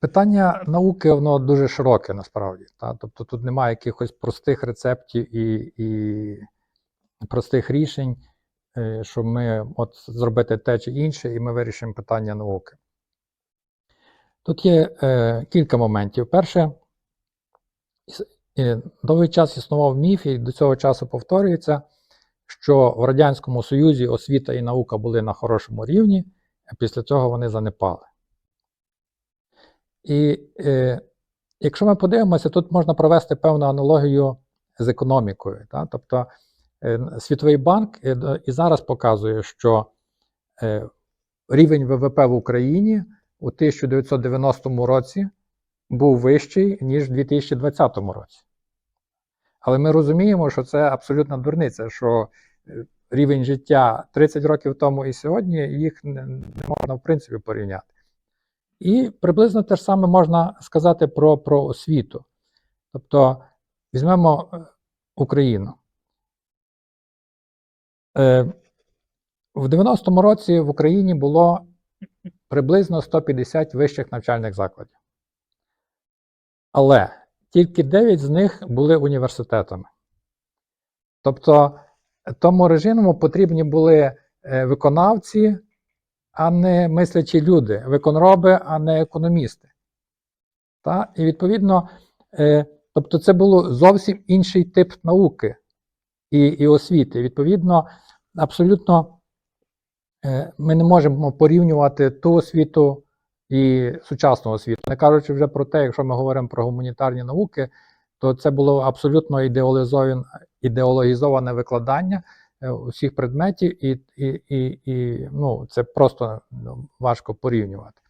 Питання науки воно дуже широке насправді. Та? Тобто тут немає якихось простих рецептів і, і простих рішень, е, що ми от зробити те чи інше, і ми вирішимо питання науки. Тут є е, кілька моментів. Перше, е, довгий час існував міф, і до цього часу повторюється, що в Радянському Союзі освіта і наука були на хорошому рівні, а після цього вони занепали. І е, якщо ми подивимося, тут можна провести певну аналогію з економікою. Та? Тобто е, Світовий банк е, і зараз показує, що е, рівень ВВП в Україні у 1990 році був вищий, ніж у 2020 році. Але ми розуміємо, що це абсолютна дурниця, що е, рівень життя 30 років тому і сьогодні їх не, не можна в принципі порівняти. І приблизно те ж саме можна сказати про, про освіту. Тобто, візьмемо е, Україну. Е, В 90-му році в Україні було приблизно 150 вищих навчальних закладів. Але тільки 9 з них були університетами. Тобто, тому режиму потрібні були е, виконавці, а не мислячі люди, виконроби, а не економісти. Та? І відповідно, е, тобто це було зовсім інший тип науки і, і освіти. Відповідно, абсолютно е, ми не можемо порівнювати ту освіту і сучасну освіту. Не кажучи вже про те, якщо ми говоримо про гуманітарні науки, то це було абсолютно ідеологізоване викладання усіх предметів, і, і, і, і ну, це просто ну, важко порівнювати.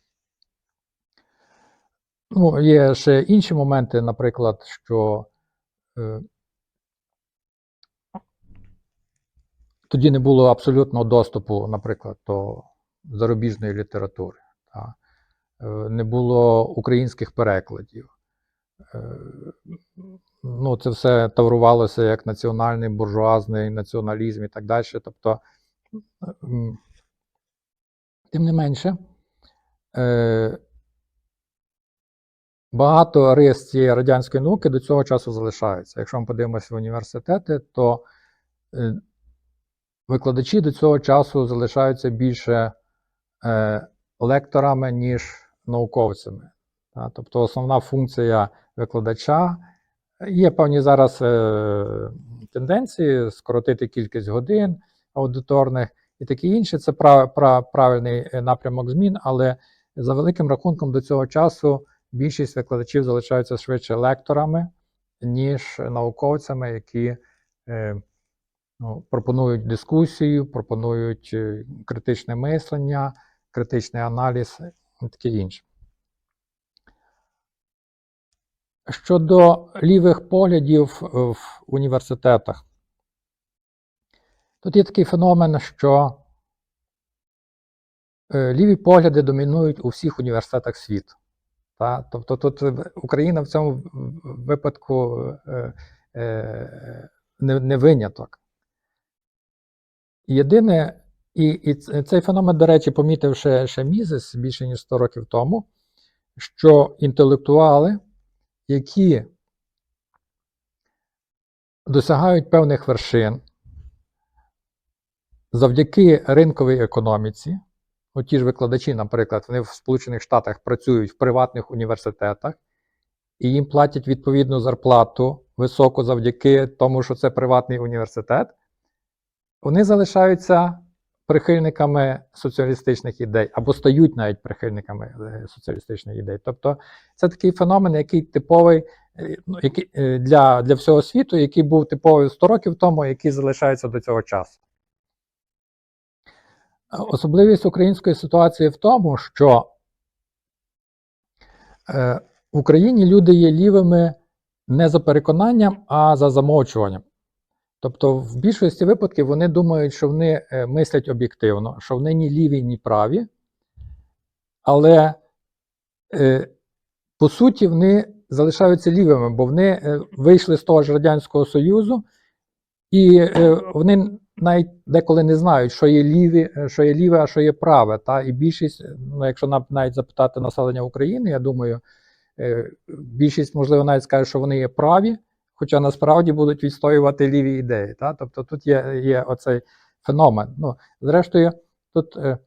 Ну, є ще інші моменти, наприклад, що е, тоді не було абсолютного доступу, наприклад, до зарубіжної літератури, та, е, не було українських перекладів. Е, ну, це все таврувалося як національний буржуазний націоналізм і так далі. Тобто, тим не менше, е, багато рис цієї радянської науки до цього часу залишаються. Якщо ми подивимося в університети, то е, викладачі до цього часу залишаються більше е, лекторами, ніж науковцями. Тобто основна функція викладача є певні зараз е, тенденції скоротити кількість годин аудиторних і таке інше. Це прав, прав, правильний е, напрямок змін, але за великим рахунком до цього часу більшість викладачів залишаються швидше лекторами, ніж науковцями, які е, ну, пропонують дискусію, пропонують критичне мислення, критичний аналіз і таке інше. Щодо лівих поглядів е, в університетах, тут є такий феномен, що е, ліві погляди домінують у всіх університетах світу. Та? Тобто тут Україна в цьому випадку е, не, не виняток. Єдине, і, і цей феномен, до речі, помітив ще, ще Мізес більше ніж 100 років тому, що інтелектуали, які досягають певних вершин завдяки ринковій економіці, ну, ті ж викладачі, наприклад, вони в Сполучених Штатах працюють в приватних університетах, і їм платять відповідну зарплату високу завдяки тому, що це приватний університет, вони залишаються прихильниками соціалістичних ідей або стають навіть прихильниками е, соціалістичних ідей. Тобто це такий феномен, який типовий е, ну, який, е, для, для всього світу, який був типовий 100 років тому, який залишається до цього часу. Особливість української ситуації в тому, що в Україні люди є лівими не за переконанням, а за замовчуванням. Тобто, в більшості випадків вони думають, що вони е, мислять об'єктивно, що вони ні ліві, ні праві, але е, по суті вони залишаються лівими, бо вони е, вийшли з того ж Радянського Союзу, І вони навіть деколи не знають, що є ліві, що є ліве, а що є праве. Та? І більшість, ну якщо навіть запитати населення України, я думаю, більшість, можливо, навіть скаже, що вони є праві, хоча насправді будуть відстоювати ліві ідеї. Та? Тобто тут є, є оцей феномен. Ну, зрештою, тут е,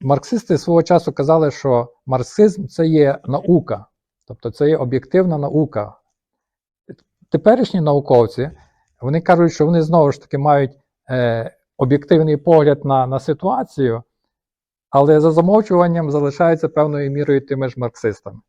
марксисти свого часу казали, що марксизм це є наука, тобто це є об'єктивна наука. Теперішні науковці вони кажуть, що вони знову ж таки мають е, об'єктивний погляд на, на ситуацію, але за замовчуванням залишаються певною мірою тими ж марксистами.